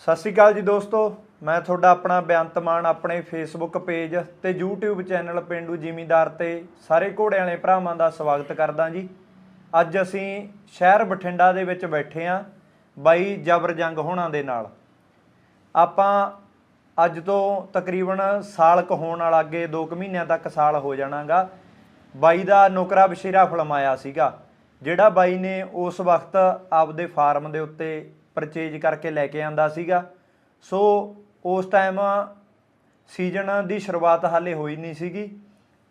ਸਤਿ ਸ਼੍ਰੀ ਅਕਾਲ ਜੀ ਦੋਸਤੋ, ਮੈਂ ਤੁਹਾਡਾ ਆਪਣਾ ਬੇਅੰਤ ਮਾਨ ਆਪਣੇ ਫੇਸਬੁੱਕ ਪੇਜ ਤੇ YouTube ਚੈਨਲ ਪਿੰਡੂ ਜ਼ਿਮੀਦਾਰ ਤੇ ਸਾਰੇ ਘੋੜਿਆਂ ਵਾਲੇ ਭਰਾਵਾਂ ਦਾ ਸਵਾਗਤ ਕਰਦਾ ਜੀ। ਅੱਜ ਅਸੀਂ ਸ਼ਹਿਰ ਬਠਿੰਡਾ ਦੇ ਵਿੱਚ ਬੈਠੇ ਆਂ ਬਾਈ ਜਬਰ ਜੰਗ ਹੋਣਾ ਦੇ ਨਾਲ। ਆਪਾਂ ਅੱਜ ਤੋਂ ਤਕਰੀਬਨ ਸਾਲ ਕੁ ਹੋਣ ਵਾਲਾ ਅੱਗੇ 2 ਕੁ ਮਹੀਨਿਆਂ ਤੱਕ ਸਾਲ ਹੋ ਜਾਣਾਗਾ। ਬਾਈ ਦਾ ਨੌਕਰਾ ਬਸ਼ੀਰਾ ਫਲਮਾਇਆ ਸੀਗਾ, ਜਿਹੜਾ ਬਾਈ ਨੇ ਉਸ ਵਕਤ ਆਪਦੇ ਫਾਰਮ ਦੇ ਉੱਤੇ ਪਰਚੇਜ ਕਰਕੇ ਲੈ ਕੇ ਆਂਦਾ ਸੀਗਾ। ਸੋ ਉਸ ਟਾਈਮ ਸੀਜ਼ਨ ਦੀ ਸ਼ੁਰੂਆਤ ਹਾਲੇ ਹੋਈ ਨਹੀਂ ਸੀਗੀ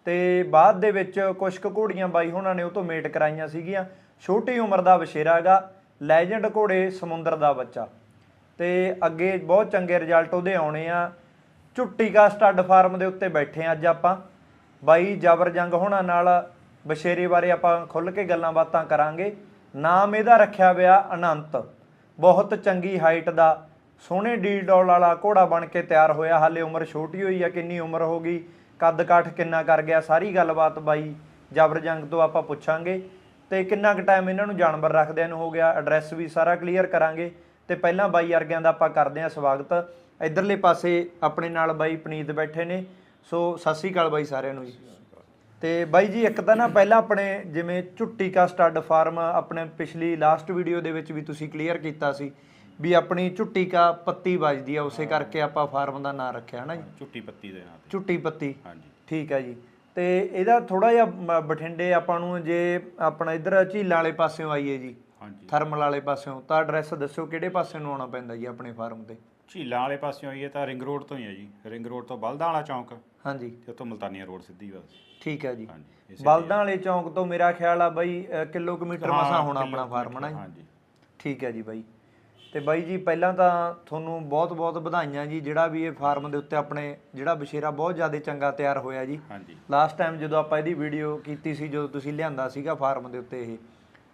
ਤੇ ਬਾਅਦ ਦੇ ਵਿੱਚ ਕੁਝ ਕੁ ਘੋੜੀਆਂ ਬਾਈ ਉਹਨਾਂ ਨੇ ਉਹ ਤੋਂ ਮੇਟ ਕਰਾਈਆਂ ਸੀਗੀਆਂ। ਛੋਟੀ ਉਮਰ ਦਾ ਬਸ਼ੇਰਾ ਹੈਗਾ ਲੈਜੈਂਡ ਘੋੜੇ ਸਮੁੰਦਰ ਦਾ ਬੱਚਾ। ਤੇ ਅੱਗੇ ਬਹੁਤ ਚੰਗੇ ਰਿਜ਼ਲਟ ਉਹਦੇ ਆਉਣੇ ਆ। ਝੁੱਟੀ ਕਾ ਸਟੱਡ ਫਾਰਮ ਦੇ ਉੱਤੇ ਬੈਠੇ ਆ ਅੱਜ ਆਪਾਂ। ਬਾਈ ਜਬਰ ਜੰਗ ਹੋਣਾ ਨਾਲ ਬਸ਼ੇਰੇ ਬਾਰੇ ਆਪਾਂ ਖੁੱਲ ਕੇ ਗੱਲਾਂ ਬਾਤਾਂ ਕਰਾਂਗੇ। ਨਾਮ ਇਹਦਾ ਰੱਖਿਆ ਹੋਇਆ ਅਨੰਤ। ਬਹੁਤ ਚੰਗੀ ਹਾਈਟ ਦਾ ਸੋਹਣੇ ਡੀ ਡੋਲ ਵਾਲਾ ਘੋੜਾ ਬਣ ਕੇ ਤਿਆਰ ਹੋਇਆ। ਹਾਲੇ ਉਮਰ ਛੋਟੀ ਹੋਈ ਆ, ਕਿੰਨੀ ਉਮਰ ਹੋ ਗਈ? ਕੱਦ ਕਾਠ ਕਿੰਨਾ ਕਰ ਗਿਆ? ਸਾਰੀ ਗੱਲਬਾਤ ਬਾਈ ਜਬਰ ਜੰਗ ਤੋਂ ਆਪਾਂ ਪੁੱਛਾਂਗੇ। ਤੇ ਕਿੰਨਾ ਕੁ ਟਾਈਮ ਇਹਨਾਂ ਨੂੰ ਜਾਨਵਰ ਰੱਖਦਿਆਂ ਨੂੰ ਹੋ ਗਿਆ? ਐਡਰੈਸ ਵੀ ਸਾਰਾ ਕਲੀਅਰ ਕਰਾਂਗੇ। ਤੇ ਪਹਿਲਾਂ ਬਾਈ ਅਰਗਿਆਂ ਦਾ ਆਪਾਂ ਕਰਦੇ ਹਾਂ ਸਵਾਗਤ। ਇਧਰਲੇ ਪਾਸੇ ਆਪਣੇ ਨਾਲ ਬਾਈ ਪਨੀਤ ਬੈਠੇ ਨੇ। ਸੋ ਸਤਿ ਸ੍ਰੀ ਅਕਾਲ ਬਾਈ ਸਾਰਿਆਂ ਨੂੰ ਜੀ। ਤੇ ਬਾਈ ਜੀ ਇੱਕ ਤਾਂ ਨਾ ਪਹਿਲਾਂ ਆਪਣੇ ਜਿਵੇਂ ਝੁੱਟੀ ਕਾ ਸਟੱਡ ਫਾਰਮ ਆਪਣੇ ਪਿਛਲੀ ਲਾਸਟ ਵੀਡੀਓ ਦੇ ਵਿੱਚ ਵੀ ਤੁਸੀਂ ਕਲੀਅਰ ਕੀਤਾ ਸੀ ਵੀ ਆਪਣੀ ਝੁੱਟੀ ਕਾ ਪੱਤੀ ਵੱਜਦੀ ਆ ਉਸੇ ਕਰਕੇ ਆਪਾਂ ਫਾਰਮ ਦਾ ਨਾਮ ਰੱਖਿਆ ਹਨਾ ਜੀ? ਝੁੱਟੀ ਪੱਤੀ ਦੇ ਨਾਂ ਤੇ। ਝੁੱਟੀ ਪੱਤੀ। ਹਾਂਜੀ। ਠੀਕ ਹੈ ਜੀ। ਤੇ ਇਹਦਾ ਥੋੜਾ ਜਿਹਾ ਬਠਿੰਡੇ ਆਪਾਂ ਨੂੰ ਜੇ ਆਪਣਾ ਇਧਰ ਝੀਲਾਂ ਵਾਲੇ ਪਾਸਿਓਂ ਆਈਏ ਜੀ ਹਾਂਜੀ। ਥਰਮਲ ਵਾਲੇ ਪਾਸਿਓਂ ਤਾਂ ਐਡਰੈਸ ਦੱਸਿਓ ਕਿਹੜੇ ਪਾਸੇ ਨੂੰ ਆਉਣਾ ਪੈਂਦਾ ਜੀ ਆਪਣੇ ਫਾਰਮ ਤੇ? ਝੀਲਾਂ ਵਾਲੇ ਪਾਸਿਓਂ ਆਈਏ ਤਾਂ ਰਿੰਗ ਰੋਡ ਤੋਂ ਹੀ ਹੈ ਜੀ। ਰਿੰਗ ਰੋਡ ਤੋਂ ਬਲਦਾਂ ਵਾਲਾ ਚੌਂਕ। ਹਾਂਜੀ। ਤੇ ਉੱਥੋਂ ਮਲਤਾਨੀਆ ਰੋਡ ਸਿੱਧੀ ਬਸ ਠੀਕ ਹੈ ਜੀ। ਹਾਂਜੀ ਇਸੇ ਬਲਦਾਂ ਵਾਲੇ ਚੌਂਕ ਤੋਂ ਮੇਰਾ ਖਿਆਲ ਆ ਬਾਈ ਅ, ਕਿਲੋਮੀਟਰ ਹਾਂ, ਮਸਾ ਹੋਣਾ ਆਪਣਾ ਕਿਲੋਮੀਟਰ, ਫਾਰਮ ਨਾ ਜੀ? ਹਾਂਜੀ। ਠੀਕ ਹੈ ਜੀ ਬਾਈ। ਤੇ ਬਾਈ ਜੀ ਪਹਿਲਾਂ ਤਾਂ ਤੁਹਾਨੂੰ ਬਹੁਤ-ਬਹੁਤ ਵਧਾਈਆਂ ਜੀ ਜਿਹੜਾ ਵੀ ਇਹ ਫਾਰਮ ਦੇ ਉੱਤੇ ਆਪਣੇ ਜਿਹੜਾ ਬਸ਼ੇਰਾ ਬਹੁਤ ਜ਼ਿਆਦਾ ਚੰਗਾ ਤਿਆਰ ਹੋਇਆ ਜੀ। ਹਾਂਜੀ। ਲਾਸਟ ਟਾਈਮ ਜਦੋਂ ਆਪਾਂ ਇਹਦੀ ਵੀਡੀਓ ਕੀਤੀ ਸੀ ਜਦੋਂ ਤੁਸੀਂ ਲਿਆਂਦਾ ਸੀਗਾ ਫਾਰਮ ਦੇ ਉੱਤੇ ਇਹ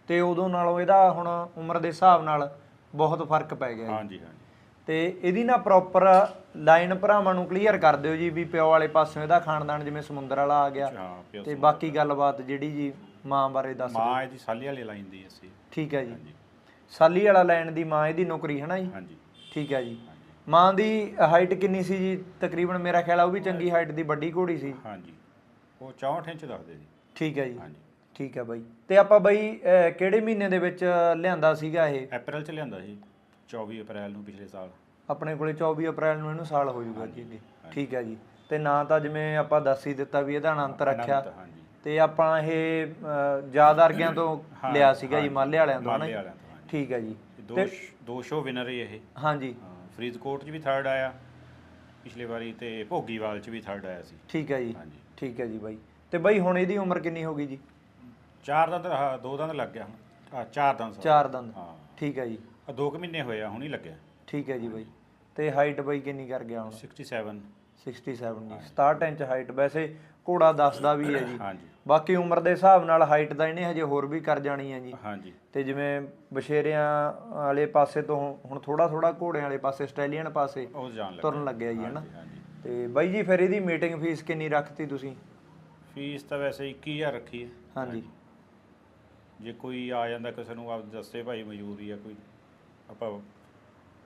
ਤੇ ਉਦੋਂ ਨਾਲੋਂ ਇਹਦਾ ਹੁਣ ਉਮਰ ਦੇ ਹਿਸਾਬ ਨਾਲ ਬਹੁਤ ਫ਼ਰਕ ਪੈ ਗਿਆ ਜੀ। ਹਾਂਜੀ ਹਾਂਜੀ। ਤੇ ਇਹਦੀ ਨਾ ਪ੍ਰੋਪਰ ਲਾਈਨ ਭਰਾਵਾਂ ਨੂੰ ਕਲੀਅਰ ਕਰ ਦਿਓ ਜੀ ਵੀ ਪਿਓ ਵਾਲੇ ਪਾਸਿਓਂ ਇਹਦਾ ਖਾਨਦਾਨ ਜਿਵੇਂ ਸਮੁੰਦਰ ਵਾਲਾ ਆ ਗਿਆ। ਹਾਂ ਪਿਓ ਤੇ ਬਾਕੀ ਗੱਲਬਾਤ ਜਿਹੜੀ ਜੀ ਮਾਂ ਬਾਰੇ ਦੱਸ ਦਿਓ। ਮਾਂ ਇਹਦੀ ਸਾਲੀ ਵਾਲੀ ਲਾਈਨ ਦੀ ਅਸੀਂ। ਠੀਕ ਹੈ ਜੀ। ਸਾਲੀ ਵਾਲਾ ਲੈਣ ਦੀ ਮਾਂ ਇਹਦੀ ਨੌਕਰੀ ਹੈ ਨਾ ਜੀ? ਹਾਂਜੀ। ਠੀਕ ਹੈ ਜੀ। ਮਾਂ ਦੀ ਹਾਈਟ ਕਿੰਨੀ ਸੀ ਜੀ? ਤਕਰੀਬਨ ਮੇਰਾ ਖਿਆਲ ਆ ਉਹ ਵੀ ਚੰਗੀ ਹਾਈਟ ਦੀ ਵੱਡੀ ਘੋੜੀ ਸੀ। ਹਾਂਜੀ। ਉਹ 64 ਇੰਚ ਦੱਸਦੇ ਜੀ। ਠੀਕ ਹੈ ਜੀ। ਹਾਂਜੀ। ਠੀਕ ਹੈ ਬਾਈ। ਤੇ ਆਪਾਂ ਬਾਈ ਅਹ, ਕਿਹੜੇ ਮਹੀਨੇ ਦੇ ਵਿੱਚ ਲਿਆਂਦਾ ਸੀਗਾ ਇਹ? ਅਪ੍ਰੈਲ ਚ ਲਿਆਂਦਾ ਸੀ। 24 ਅਪ੍ਰੈਲ ਨੂੰ ਪਿਛਲੇ ਸਾਲ। ਆਪਣੇ ਕੋਲੇ 24 ਅਪ੍ਰੈਲ ਨੂੰ ਇਹਨੂੰ ਸਾਲ ਹੋ ਜਾਊਗਾ ਜੀ ਅੱਗੇ ਠੀਕ ਹੈ ਜੀ। ਤੇ ਨਾਂ ਤਾਂ ਜਿਵੇਂ ਆਪਾਂ ਦੱਸ ਹੀ ਦਿੱਤਾ ਵੀ ਇਹਦਾ ਅਨੰਤ ਰੱਖਿਆ। ਤੇ ਆਪਾਂ ਇਹ ਜ਼ਿਆਦਾ ਅਰਗਿਆਂ ਤੋਂ ਲਿਆ ਸੀਗਾ ਜੀ ਮਾਲੇ ਵਾਲਿਆਂ ਤੋਂ ਹਨਾ ਠੀਕ ਹੈ ਜੀ। ਦੋ ਦੋ ਸ਼ੋ ਵਿਨਰ ਹੀ ਇਹ। ਹਾਂਜੀ। ਫਰੀਦਕੋਟ 'ਚ ਵੀ ਥਰਡ ਆਇਆ। ਪਿਛਲੇ ਵਾਰੀ ਤੇ ਭੋਗੀਵਾਲ 'ਚ ਵੀ ਥਰਡ ਆਇਆ ਸੀ। ਠੀਕ ਹੈ ਜੀ। ਠੀਕ ਹੈ ਜੀ ਬਾਈ। ਤੇ ਬਾਈ ਹੁਣ ਇਹਦੀ ਉਮਰ ਕਿੰਨੀ ਹੋ ਗਈ ਜੀ? ਚਾਰ ਦੰਦ ਦੋ ਦੰਦ ਲੱਗ ਗਿਆ ਹੁਣ। ਆ ਚਾਰ ਦੰਦ। ਚਾਰ ਦੰਦ। ਠੀਕ ਹੈ ਜੀ। ਆ ਦੋ ਕੁ ਮਹੀਨੇ ਹੋਏ ਆ ਹੁਣ ਲੱਗਿਆ। ਠੀਕ ਹੈ ਜੀ ਬਾਈ। ਤੇ ਹਾਈਟ ਬਾਈ ਕਿੰਨੀ ਕਰ ਗਿਆ ਹੁਣ? 67 67 ਜੀ 67 ਇੰਚ ਹਾਈਟ ਵੈਸੇ ਘੋੜਾ ਦੱਸਦਾ ਵੀ ਹੈ ਜੀ। ਹਾਂਜੀ। ਬਾਕੀ ਉਮਰ ਦੇ ਹਿਸਾਬ ਨਾਲ ਹਾਈਟ ਦਾ ਇਹਨੇ ਹਜੇ ਹੋਰ ਵੀ ਕਰ ਜਾਣੀ ਹੈ ਜੀ। ਹਾਂਜੀ। ਤੇ ਜਿਵੇਂ ਬਸ਼ੇਰਿਆਂ ਵਾਲੇ ਪਾਸੇ ਤੋਂ ਹੁਣ ਥੋੜਾ ਥੋੜਾ ਘੋੜਿਆਂ ਵਾਲੇ ਪਾਸੇ ਸਟੈਲੀਅਨ ਪਾਸੇ ਤੁਰਨ ਲੱਗਿਆ ਜੀ ਹਨਾ? ਤੇ ਬਾਈ ਜੀ ਫਿਰ ਇਹਦੀ ਮੀਟਿੰਗ ਫੀਸ ਕਿੰਨੀ ਰੱਖਤੀ ਤੁਸੀਂ? ਫੀਸ ਤਾਂ ਵੈਸੇ 21000 ਰੱਖੀ ਹੈ। ਹਾਂਜੀ। ਜੇ ਕੋਈ ਆ ਜਾਂਦਾ ਕਿਸੇ ਨੂੰ ਆਪ ਦੱਸੇ ਭਾਈ ਮਜਬੂਰੀ ਆ ਕੋਈ। ਆਪਾਂ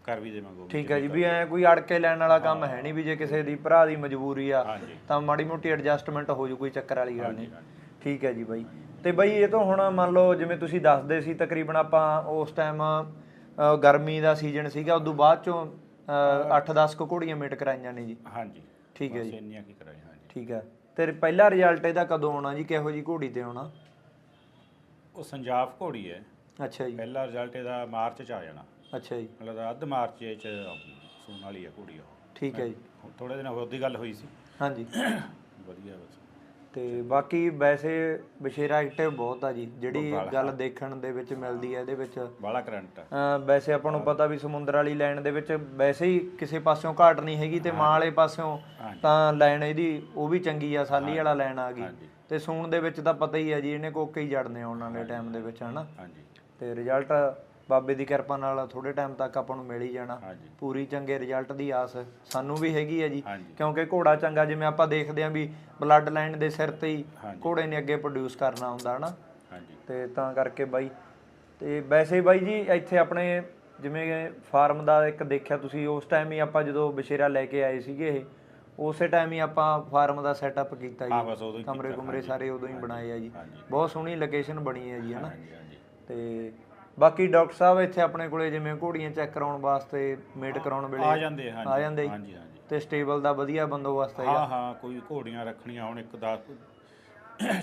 ਕਰ ਵੀ ਦੇਵਾਂਗੇ ਉਹ ਵੀ ਠੀਕ ਹੈ ਜੀ ਵੀ ਐ ਕੋਈ ਅੜ ਕੇ ਲੈਣ ਵਾਲਾ ਕੰਮ ਹੈ। ਨਹੀਂ ਵੀ ਜੇ ਕਿਸੇ ਦੀ ਭਰਾ ਦੀ ਮਜਬੂਰੀ ਆ ਹਾਂਜੀ। ਤਾਂ ਮਾੜੀ ਮੋਟੀ ਐਡਜਸਟਮੈਂਟ ਹੋ ਜੂ ਕੋਈ ਚੱਕਰ ਵਾਲੀ ਗੱਲ ਨਹੀਂ। ਠੀਕ ਹੈ ਜੀ ਬਾਈ। ਤੇ ਬਾਈ ਇਹ ਤੋਂ ਹੁਣ ਮੰਨ ਲਓ ਜਿਵੇਂ ਤੁਸੀਂ ਦੱਸਦੇ ਸੀ ਤਕਰੀਬਨ ਆਪਾਂ ਉਸ ਟਾਈਮ ਗਰਮੀ ਦਾ ਸੀਜ਼ਨ ਸੀਗਾ ਉਦੋਂ ਬਾਅਦ ਚੋਂ 8-10 ਕੁ ਘੋੜੀਆਂ ਮੇਟ ਕਰਾਈਆਂ ਨੇ ਜੀ। ਹਾਂਜੀ। ਠੀਕ ਹੈ ਬਸ ਜੀ। ਇੰਨੀਆਂ ਕੀ ਕਰਾਈ ਹਾਂਜੀ। ਠੀਕ ਹੈ। ਤੇ ਪਹਿਲਾ ਰਿਜ਼ਲਟ ਇਹਦਾ ਕਦੋਂ ਆਉਣਾ ਜੀ? ਕਿਹੋ ਜੀ ਘੋੜੀ ਤੇ ਆਉਣਾ? ਉਹ ਸੰਜਾਬ ਘੋੜੀ ਹੈ। ਅੱਛਾ ਜੀ। ਪਹਿਲਾ ਰਿਜ਼ਲਟ ਇਹਦਾ ਮਾਰਚ ਚ ਆ ਜਾਣਾ। ਅੱਛਾ ਜੀ। ਮਤਲਬ ਅੱਧ ਮਾਰਚ ਚ ਸੂਣ ਵਾਲੀ ਹੈ ਘੋੜੀ ਉਹ। ਠੀਕ ਹੈ ਜੀ। ਥੋੜੇ ਦਿਨ ਹੋਰ ਦੀ ਗੱਲ ਹੋਈ ਸੀ। ਹਾਂਜੀ। ਵਧੀਆ ਬਸ। ਤੇ ਬਾਕੀ ਵੈਸੇ ਬਸ਼ੇਰਾ ਐਕਟਿਵ ਬਹੁਤ ਆ ਜੀ। ਜਿਹੜੀ ਗੱਲ ਦੇਖਣ ਦੇ ਵਿੱਚ ਮਿਲਦੀ ਹੈ ਇਹਦੇ ਵਿੱਚ। ਬਾਲਾ ਕਰੰਟ ਵੈਸੇ ਆਪਾਂ ਨੂੰ ਪਤਾ ਵੀ ਸਮੁੰਦਰ ਵਾਲੀ ਲਾਈਨ ਦੇ ਵਿੱਚ ਵੈਸੇ ਹੀ ਕਿਸੇ ਪਾਸਿਓਂ ਘਾਟ ਨਹੀਂ ਹੈਗੀ ਤੇ ਮਾਂ ਵਾਲੇ ਪਾਸਿਓਂ। ਤਾਂ ਲਾਈਨ ਇਹਦੀ ਉਹ ਵੀ ਚੰਗੀ ਆ ਸਾਲੀ ਵਾਲਾ ਲਾਈਨ ਆ ਗਈ। ਤੇ ਸੂਣ ਦੇ ਵਿੱਚ ਤਾਂ ਪਤਾ ਹੀ ਹੈ ਜੀ ਇਹਨੇ ਕੋਕੇ ਹੀ ਜੜਨੇ ਆਉਣ ਵਾਲੇ ਟਾਈਮ ਦੇ ਵਿੱਚ ਹਨਾ? ਹਾਂਜੀ। ਤੇ ਰਿਜ਼ਲਟ ਬਾਬੇ ਦੀ ਕਿਰਪਾ ਨਾਲ ਥੋੜੇ ਟਾਈਮ ਤੱਕ ਆਪਾਂ ਨੂੰ ਮਿਲ ਹੀ ਜਾਣਾ। ਪੂਰੀ ਚੰਗੇ ਰਿਜ਼ਲਟ ਦੀ ਆਸ ਸਾਨੂੰ ਵੀ ਹੈਗੀ ਹੈ ਜੀ। ਕਿਉਂਕਿ ਘੋੜਾ ਚੰਗਾ ਜਿਵੇਂ ਆਪਾਂ ਦੇਖਦੇ ਆਂ ਵੀ ਬਲੱਡ ਲਾਈਨ ਦੇ ਸਿਰ ਤੇ ਹੀ ਘੋੜੇ ਨੇ ਅੱਗੇ ਪ੍ਰੋਡਿਊਸ ਕਰਨਾ ਹੁੰਦਾ ਹਨਾ? ਤੇ ਤਾਂ ਕਰਕੇ ਬਾਈ ਤੇ ਵੈਸੇ ਬਾਈ ਜੀ ਇੱਥੇ ਆਪਣੇ ਜਿਵੇਂ ਫਾਰਮ ਦਾ ਇੱਕ ਦੇਖਿਆ ਤੁਸੀਂ ਉਸ ਟਾਈਮ ਹੀ ਆਪਾਂ ਜਦੋਂ ਬਸ਼ੇਰਾ ਲੈ ਕੇ ਆਏ ਸੀਗੇ ਇਹ ਉਸੇ ਟਾਈਮ ਹੀ ਆਪਾਂ ਫਾਰਮ ਦਾ ਸੈਟਅਪ ਕੀਤਾ ਹਾਂ ਜੀ ਹੀ ਕਮਰੇ ਕੁਮਰੇ ਸਾਰੇ ਉਦੋਂ ਹੀ ਬਣਾਏ ਆ ਜੀ। ਬਹੁਤ ਸੋਹਣੀ ਲੋਕੇਸ਼ਨ ਬਣੀ ਹੈ ਜੀ ਹਨਾ? ਤੇ ਬਾਕੀ ਡਾਕਟਰ ਸਾਹਿਬ ਇੱਥੇ ਆਪਣੇ ਕੋਲੇ ਜਿਵੇਂ ਘੋੜੀਆਂ ਚੈੱਕ ਕਰਾਉਣ ਵਾਸਤੇ ਮੇਟ ਕਰਾਉਣ ਵੇਲੇ ਆ ਜਾਂਦੇ ਹਾਂਜੀ ਆ ਜਾਂਦੇ ਜੀ। ਹਾਂਜੀ ਹਾਂਜੀ। ਤੇ ਸਟੇਬਲ ਦਾ ਵਧੀਆ ਬੰਦੋਬਸਤ ਹੈ। ਹਾਂ ਹਾਂ ਕੋਈ ਘੋੜੀਆਂ ਰੱਖਣੀਆਂ ਹੁਣ ਇੱਕ ਦਾ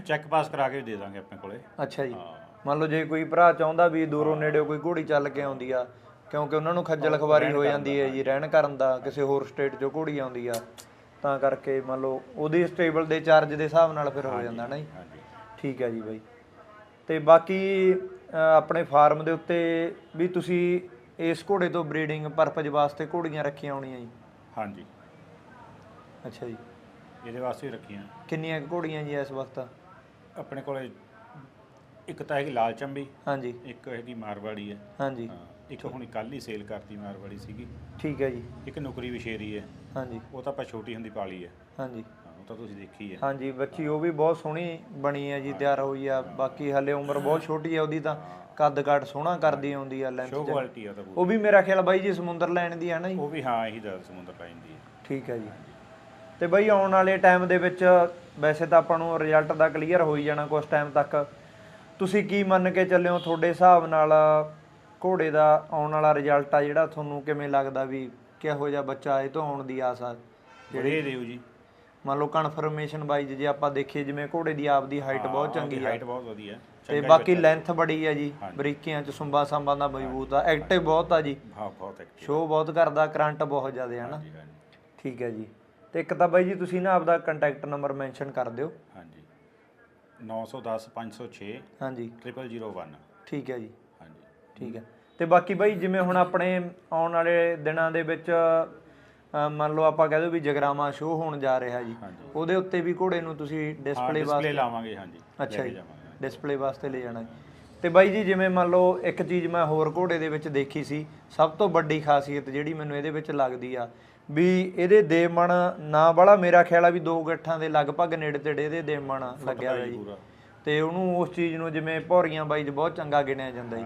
ਚੈੱਕ ਪਾਸ ਕਰਾ ਕੇ ਦੇ ਦਾਂਗੇ ਆਪਣੇ ਕੋਲੇ। ਅੱਛਾ ਜੀ। ਮੰਨ ਲਓ ਜੇ ਕੋਈ ਭਰਾ ਚਾਹੁੰਦਾ ਵੀ ਦੂਰੋਂ ਨੇੜਿਓਂ ਕੋਈ ਘੋੜੀ ਚੱਲ ਕੇ ਆਉਂਦੀ ਆ ਕਿਉਂਕਿ ਉਹਨਾਂ ਨੂੰ ਖੱਜਲ ਖਵਾਰੀ ਹੋ ਜਾਂਦੀ ਹੈ ਜੀ ਰਹਿਣ ਕਰਨ ਦਾ ਕਿਸੇ ਹੋਰ ਸਟੇਟ 'ਚੋਂ ਘੋੜੀ ਆਉਂਦੀ ਆ ਤਾਂ ਕਰਕੇ ਮੰਨ ਲਓ ਉਹਦੀ ਸਟੇਬਲ ਦੇ ਚਾਰਜ ਦੇ ਹਿਸਾਬ ਨਾਲ ਫਿਰ ਹੋ ਜਾਂਦਾ ਨਾ ਜੀ। ਠੀਕ ਹੈ ਜੀ ਬਾਈ। ਤੇ ਬਾਕੀ ਆਪਣੇ ਫਾਰਮ ਦੇ ਉੱਤੇ ਵੀ ਤੁਸੀਂ ਇਸ ਘੋੜੇ ਤੋਂ ਬਰੀਡਿੰਗ ਪਰਪਸ ਵਾਸਤੇ ਘੋੜੀਆਂ ਰੱਖੀਆਂ ਹੋਣੀਆਂ ਜੀ? ਹਾਂਜੀ। ਅੱਛਾ ਜੀ। ਇਹਦੇ ਵਾਸਤੇ ਹੀ ਰੱਖੀਆਂ। ਕਿੰਨੀਆਂ ਕੁ ਘੋੜੀਆਂ ਜੀ ਇਸ ਵਕਤ? ਆਪਣੇ ਕੋਲੇ ਇੱਕ ਤਾਂ ਹੈਗੀ ਲਾਲ ਚੰਬੀ ਹਾਂਜੀ। ਇੱਕ ਹੈਗੀ ਮਾਰਵਾੜੀ ਹੈ। ਹਾਂਜੀ। ਹਾਂ ਇੱਕ ਹੁਣ ਕੱਲ ਹੀ ਸੇਲ ਕਰਤੀ ਮਾਰਵਾੜੀ ਸੀਗੀ। ਠੀਕ ਹੈ ਜੀ। ਇੱਕ ਨੁਕਰੀ ਵਿਸ਼ੇਰੀ ਹੈ। ਹਾਂਜੀ। ਉਹ ਤਾਂ ਆਪਾਂ ਛੋਟੀ ਹੁੰਦੀ ਪਾਲੀ ਹੈ। ਹਾਂਜੀ। ਉਹ ਤਾਂ ਤੁਸੀਂ ਦੇਖੀ ਹੈ ਹਾਂਜੀ ਬੱਚੀ ਉਹ ਵੀ ਬਹੁਤ ਸੋਹਣੀ ਬਣੀ ਹੈ ਜੀ ਤਿਆਰ ਹੋਈ ਆ। ਬਾਕੀ ਹਲੇ ਉਮਰ ਬਹੁਤ ਛੋਟੀ ਹੈ ਉਹਦੀ ਤਾਂ ਕੱਦ ਕਾਠ ਸੋਹਣਾ ਕਰਦੀ ਆਉਂਦੀ ਆ ਲੈਂਥ ਸ਼ੋ ਕੁਆਲਿਟੀ ਆ ਤਾਂ। ਉਹ ਵੀ ਮੇਰਾ ਖਿਆਲ ਬਾਈ ਜੀ ਸਮੁੰਦਰ ਲੈਣ ਦੀ ਹੈ ਨਾ ਜੀ? ਉਹ ਵੀ ਹਾਂ ਇਹੀ ਦਾ ਸਮੁੰਦਰ ਲਾਈਨ ਦੀ ਹੈ ਠੀਕ ਹੈ ਜੀ। ਤੇ ਬਾਈ ਆਉਣ ਵਾਲੇ ਟਾਈਮ ਦੇ ਵਿੱਚ ਵੈਸੇ ਤਾਂ ਆਪਾਂ ਨੂੰ ਰਿਜ਼ਲਟ ਦਾ ਕਲੀਅਰ ਹੋ ਹੀ ਜਾਣਾ ਕੁਝ ਟਾਈਮ ਤੱਕ। ਤੁਸੀਂ ਕੀ ਮੰਨ ਕੇ ਚੱਲਿਓ ਤੁਹਾਡੇ ਹਿਸਾਬ ਨਾਲ ਘੋੜੇ ਦਾ ਆਉਣ ਵਾਲਾ ਰਿਜ਼ਲਟ ਆ ਜਿਹੜਾ ਤੁਹਾਨੂੰ ਕਿਵੇਂ ਲੱਗਦਾ ਵੀ ਕਿਹੋ ਜਿਹਾ ਬੱਚਾ ਇਹ ਤੋਂ ਆਉਣ ਦੀ ਆਸ ਆ? ਜਿਹੜੇ ਦਿਓ ਜੀ। ਮੰਨ ਲਓ ਕਨਫਰਮੇਸ਼ਨ ਵਾਈਜ਼ ਜੇ ਆਪਾਂ ਦੇਖੀਏ ਜਿਵੇਂ ਘੋੜੇ ਦੀ ਆਪਦੀ ਹਾਈਟ ਬਹੁਤ ਚੰਗੀ ਆ। ਹਾਈਟ ਬਹੁਤ ਵਧੀਆ ਤੇ ਬਾਕੀ ਲੈਂਥ ਬੜੀ ਆ ਜੀ ਬਰੀਕੀਆਂ ਚ ਸੁੰਬਾ ਸੰਬਾ ਦਾ ਮਜ਼ਬੂਤ ਆ ਐਕਟਿਵ ਬਹੁਤ ਆ ਜੀ। ਹਾਂ ਬਹੁਤ ਐਕਟਿਵ ਸ਼ੋਅ ਬਹੁਤ ਕਰਦਾ ਕਰੰਟ ਬਹੁਤ ਜ਼ਿਆਦਾ ਹੈ ਨਾ। ਠੀਕ ਹੈ ਜੀ। ਤੇ ਇੱਕ ਤਾਂ ਬਾਈ ਜੀ ਤੁਸੀਂ ਨਾ ਆਪਦਾ ਕੰਟੈਕਟ ਨੰਬਰ ਮੈਂਸ਼ਨ ਕਰ ਦਿਓ। ਹਾਂਜੀ। 910 506 ਹਾਂਜੀ। 0001 ਠੀਕ ਹੈ ਜੀ। ਹਾਂਜੀ। ਠੀਕ ਹੈ। ਤੇ ਬਾਕੀ ਬਾਈ ਜਿਵੇਂ ਹੁਣ ਆਪਣੇ ਆਉਣ ਵਾਲੇ ਦਿਨਾਂ ਦੇ ਵਿੱਚ ਮੰਨ ਲਓ ਆਪਾਂ ਕਹਿ ਦੋ ਵੀ ਜਗਰਾਮਾ ਸ਼ੋਅ ਹੋਣ ਜਾ ਰਿਹਾ ਜੀ ਉਹਦੇ ਉੱਤੇ ਵੀ ਘੋੜੇ ਨੂੰ ਤੁਸੀਂ ਡਿਸਪਲੇ ਡਿਸਪਲੇ ਲਾਵਾਂਗੇ ਹਾਂਜੀ। ਅੱਛਾ ਜੀ ਡਿਸਪਲੇ ਵਾਸਤੇ ਲੈ ਜਾਣਾ ਜੀ। ਤੇ ਬਾਈ ਜੀ ਜਿਵੇਂ ਮੰਨ ਲਓ ਇੱਕ ਚੀਜ਼ ਮੈਂ ਹੋਰ ਘੋੜੇ ਦੇ ਵਿੱਚ ਦੇਖੀ ਸੀ ਸਭ ਤੋਂ ਵੱਡੀ ਖਾਸੀਅਤ ਜਿਹੜੀ ਮੈਨੂੰ ਇਹਦੇ ਵਿੱਚ ਲੱਗਦੀ ਆ ਵੀ ਇਹਦੇ ਦੇਮਣ ਨਾ ਵਾਲਾ ਮੇਰਾ ਖਿਆਲ ਆ ਵੀ ਦੋ ਗੱਠਾਂ ਦੇ ਲਗਭਗ ਨੇੜੇ ਤੇੜੇ ਇਹਦੇ ਦੇਮਣ ਲੱਗਿਆ ਹੋਇਆ ਜੀ ਤੇ ਉਹਨੂੰ ਉਸ ਚੀਜ਼ ਨੂੰ ਜਿਵੇਂ ਭੌਰੀਆਂ ਬਾਈ 'ਚ ਬਹੁਤ ਚੰਗਾ ਗਿਣਿਆ ਜਾਂਦਾ ਜੀ।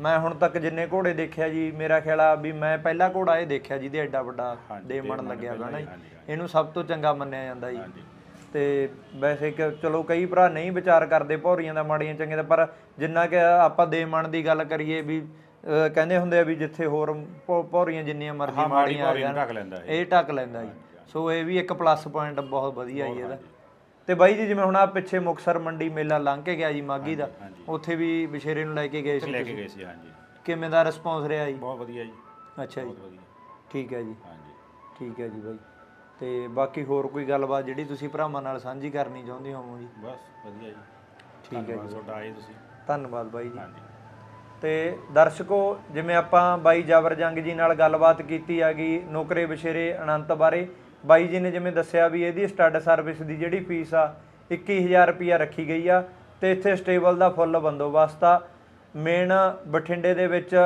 ਮੈਂ ਹੁਣ ਤੱਕ ਜਿੰਨੇ ਘੋੜੇ ਦੇਖਿਆ ਜੀ ਮੇਰਾ ਖਿਆਲ ਆ ਵੀ ਮੈਂ ਪਹਿਲਾ ਘੋੜਾ ਇਹ ਦੇਖਿਆ ਜਿਹਦੇ ਐਡਾ ਵੱਡਾ ਦੇਮਣ ਲੱਗਿਆ ਨਾ ਜੀ। ਇਹਨੂੰ ਸਭ ਤੋਂ ਚੰਗਾ ਮੰਨਿਆ ਜਾਂਦਾ ਜੀ। ਤੇ ਵੈਸੇ ਕਿ ਚਲੋ ਕਈ ਭਰਾ ਨਹੀਂ ਵਿਚਾਰ ਕਰਦੇ ਭੌਰੀਆਂ ਦਾ ਮਾੜੀਆਂ ਚੰਗੀਆਂ ਦਾ ਪਰ ਜਿੰਨਾ ਕਿ ਆਪਾਂ ਦੇਮਣ ਦੀ ਗੱਲ ਕਰੀਏ ਵੀ ਕਹਿੰਦੇ ਹੁੰਦੇ ਆ ਵੀ ਜਿੱਥੇ ਹੋਰ ਭੌਰੀਆਂ ਜਿੰਨੀਆਂ ਮਰਜ਼ੀ ਮਾੜੀਆਂ ਆ ਜਾਣ ਇਹ। ਇਹ ਢੱਕ ਲੈਂਦਾ ਜੀ। ਸੋ ਇਹ ਵੀ ਇੱਕ ਪਲੱਸ ਪੁਆਇੰਟ ਬਹੁਤ ਵਧੀਆ ਜੀ ਇਹਦਾ। ਤੇ ਬਾਈ ਜੀ ਜਿਵੇਂ ਹੁਣ ਆ ਪਿੱਛੇ ਮੁਕਸਰ ਮੰਡੀ ਮੇਲਾ ਲੰਘ ਕੇ ਗਿਆ ਜੀ ਮਾਗੀ ਦਾ ਉੱਥੇ ਵੀ ਵਿਸ਼ੇਰੇ ਨੂੰ ਲੈ ਕੇ ਗਏ ਸੀ ਲੈ ਕੇ ਗਏ ਸੀ ਹਾਂਜੀ। ਕਿਵੇਂ ਦਾ ਰਿਸਪੌਂਸ ਰਿਹਾ ਜੀ? ਬਹੁਤ ਵਧੀਆ ਜੀ। ਅੱਛਾ ਜੀ। ਠੀਕ ਹੈ ਜੀ। ਹਾਂਜੀ। ਠੀਕ ਹੈ ਜੀ ਬਾਈ। ਤੇ ਬਾਕੀ ਹੋਰ ਕੋਈ ਗੱਲਬਾਤ ਜਿਹੜੀ ਤੁਸੀਂ ਭਰਾਵਾਂ ਨਾਲ ਸਾਂਝੀ ਕਰਨੀ ਚਾਹੁੰਦੇ ਹੋ ਜੀ? ਬਸ ਵਧੀਆ ਜੀ। ਠੀਕ ਹੈ ਧੰਨਵਾਦ ਤੁਹਾਡਾ ਆਏ ਤੁਸੀਂ। ਧੰਨਵਾਦ ਬਾਈ ਜੀ। ਹਾਂਜੀ। ਤੇ ਦਰਸ਼ਕੋ ਜਿਵੇਂ ਆਪਾਂ ਬਾਈ ਜਾਵਰ ਜੰਗ ਜੀ ਨਾਲ ਗੱਲਬਾਤ ਕੀਤੀ ਹੈਗੀ ਨੌਕਰੇ ਬਸ਼ੇਰੇ ਅਨੰਤ ਬਾਰੇ ਬਾਈ ਜੀ ਨੇ ਜਿਵੇਂ ਦੱਸਿਆ ਵੀ ਇਹਦੀ ਸਟੱਡ ਸਰਵਿਸ ਦੀ ਜਿਹੜੀ ਫੀਸ ਆ 21000 ਰੁਪਿਆ ਰੱਖੀ ਗਈ ਆ ਤੇ ਇੱਥੇ ਸਟੇਬਲ ਦਾ ਫੁੱਲ ਬੰਦੋਬਸਤ ਆ। ਮੇਨ ਬਠਿੰਡੇ ਦੇ ਵਿੱਚ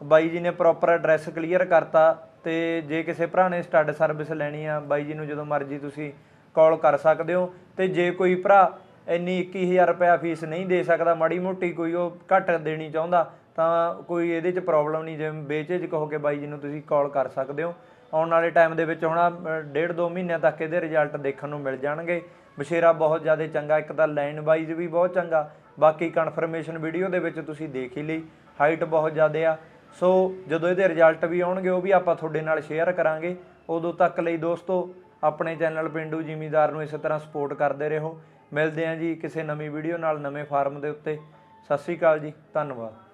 ਬਾਈ ਜੀ ਨੇ ਪ੍ਰੋਪਰ ਐਡਰੈਸ ਕਲੀਅਰ ਕਰਤਾ ਤੇ ਜੇ ਕਿਸੇ ਭਰਾ ਨੇ ਸਟੱਡ ਸਰਵਿਸ ਲੈਣੀ ਆ, ਬਾਈ ਜੀ ਨੂੰ ਜਦੋਂ ਮਰਜ਼ੀ ਤੁਸੀਂ ਕਾਲ ਕਰ ਸਕਦੇ ਹੋ ਤੇ ਜੇ ਕੋਈ ਭਰਾ ਇੰਨੀ 21000 ਰੁਪਇਆ ਫੀਸ ਨਹੀਂ ਦੇ ਸਕਦਾ, ਮਾੜੀ ਮੋਟੀ ਕੋਈ ਉਹ ਘੱਟ ਦੇਣੀ ਚਾਹੁੰਦਾ, ਤਾਂ ਕੋਈ ਇਹਦੇ 'ਚ ਪ੍ਰੋਬਲਮ ਨਹੀਂ, ਜਿਵੇਂ ਬੇਚੇਜ ਕਹੋ ਕਿ ਬਾਈ ਜੀ ਨੂੰ ਤੁਸੀਂ ਕਾਲ ਕਰ ਸਕਦੇ ਹੋ। ਆਉਣ ਵਾਲੇ ਟਾਈਮ ਦੇ ਵਿੱਚ ਹੁਣ ਡੇਢ ਦੋ ਮਹੀਨਿਆਂ ਤੱਕ ਇਹਦੇ ਰਿਜ਼ਲਟ ਦੇਖਣ ਨੂੰ ਮਿਲ ਜਾਣਗੇ। ਬਸ਼ੇਰਾ ਬਹੁਤ ਜ਼ਿਆਦਾ ਚੰਗਾ, ਇੱਕ ਤਾਂ ਲਾਈਨ ਵਾਈਜ਼ ਵੀ ਬਹੁਤ ਚੰਗਾ, ਬਾਕੀ ਕਨਫਰਮੇਸ਼ਨ ਵੀਡੀਓ ਦੇ ਵਿੱਚ ਤੁਸੀਂ ਦੇਖ ਹੀ ਲਈ ਹਾਈਟ ਬਹੁਤ ਜ਼ਿਆਦਾ ਆ। ਸੋ ਜਦੋਂ ਇਹਦੇ ਰਿਜ਼ਲਟ ਵੀ ਆਉਣਗੇ, ਉਹ ਵੀ ਆਪਾਂ ਤੁਹਾਡੇ ਨਾਲ ਸ਼ੇਅਰ ਕਰਾਂਗੇ। ਉਦੋਂ ਤੱਕ ਲਈ ਦੋਸਤੋ, ਆਪਣੇ ਚੈਨਲ ਪਿੰਡੂ ਜ਼ਿਮੀਦਾਰ ਨੂੰ ਇਸੇ ਤਰ੍ਹਾਂ ਸਪੋਰਟ ਕਰਦੇ ਰਹੋ। ਮਿਲਦੇ ਹਾਂ ਜੀ ਕਿਸੇ ਨਵੀਂ ਵੀਡੀਓ ਨਾਲ ਨਵੇਂ ਫਾਰਮ ਦੇ ਉੱਤੇ। ਸਤਿ ਸ਼੍ਰੀ ਅਕਾਲ ਜੀ, ਧੰਨਵਾਦ।